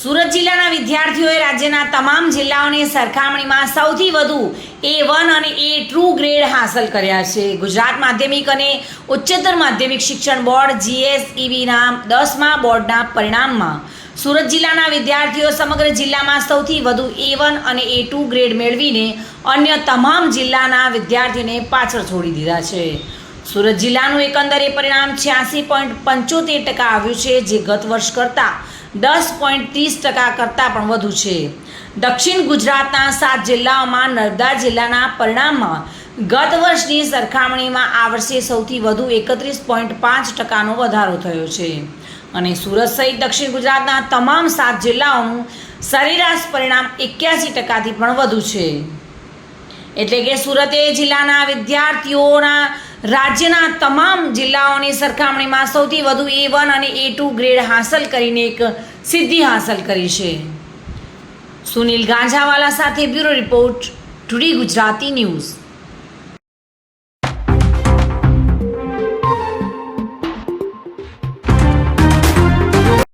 સુરત જિલ્લાના વિદ્યાર્થીઓએ રાજ્યના તમામ જિલ્લાઓની સરખામણીમાં સૌથી વધુ એ વન અને એ ટુ ગ્રેડ હાંસલ કર્યા છે. ગુજરાત માધ્યમિક અને ઉચ્ચતર માધ્યમિક શિક્ષણ બોર્ડ જીએસઈબીના દસમા બોર્ડના પરિણામમાં સુરત જિલ્લાના વિદ્યાર્થીઓ સમગ્ર જિલ્લામાં સૌથી વધુ એ વન અને એ ટુ ગ્રેડ મેળવીને અન્ય તમામ જિલ્લાના વિદ્યાર્થીઓને પાછળ છોડી દીધા છે. સુરત જિલ્લાનું એકંદરે પરિણામ છ્યાસી પોઈન્ટ પંચોતેર ટકા આવ્યું છે, જે ગત વર્ષ કરતાં દસ પોઈન્ટ ત્રીસ ટકા કરતાં પણ વધુ છે. દક્ષિણ ગુજરાતના સાત જિલ્લાઓમાં નર્મદા જિલ્લાના પરિણામમાં ગત વર્ષની સરખામણીમાં આ વર્ષે સૌથી વધુ એકત્રીસ પોઈન્ટ પાંચ ટકાનો વધારો થયો છે. અને સુરત સહિત દક્ષિણ ગુજરાતના તમામ સાત જિલ્લાઓનું સરેરાશ પરિણામ એક્યાસી ટકાથી પણ વધુ છે. એટલે કે સુરતે જિલ્લાના વિદ્યાર્થીઓના રાજ્યના તમામ જિલ્લાઓની સરખામણીમાં સૌથી વધુ એ વન અને એ ટુ ગ્રેડ હાંસલ કરીને એક સિદ્ધિ હાંસલ કરી છે. સુનિલ ગાંજાવાલા સાથે bureau report, today Gujarati news.